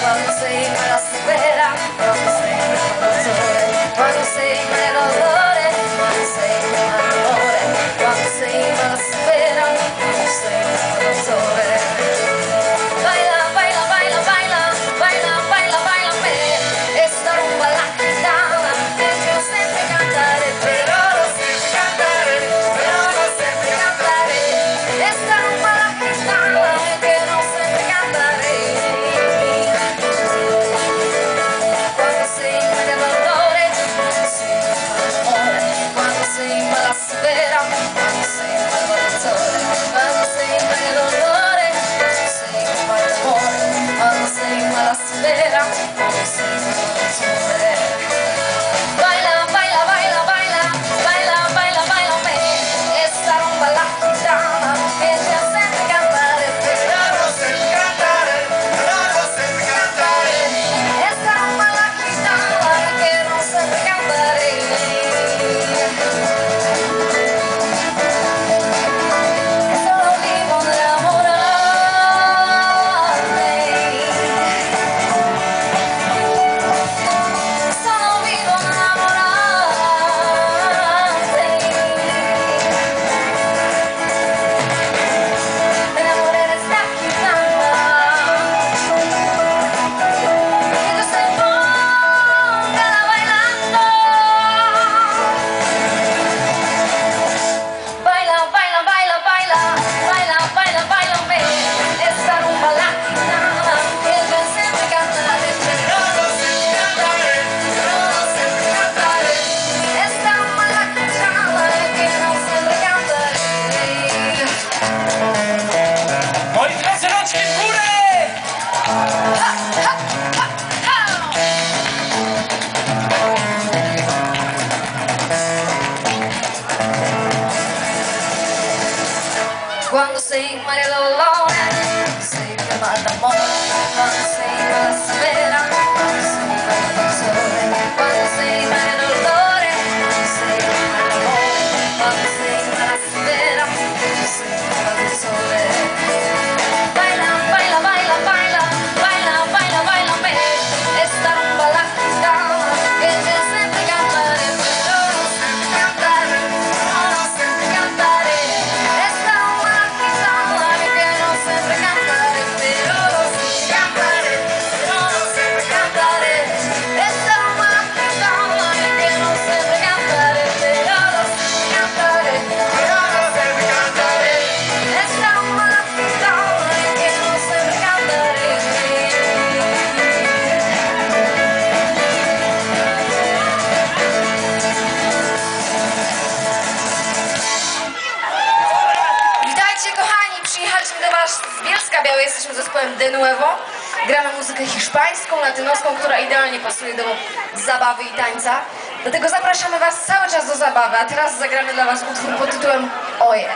cuando se iba la espera, cuando se iba la espera. la espera z Bielska Białej jesteśmy zespołem De Nuevo. Gramy muzykę hiszpańską, latynowską, która idealnie pasuje do zabawy i tańca. Dlatego zapraszamy Was cały czas do zabawy, a teraz zagramy dla Was utwór pod tytułem Oje.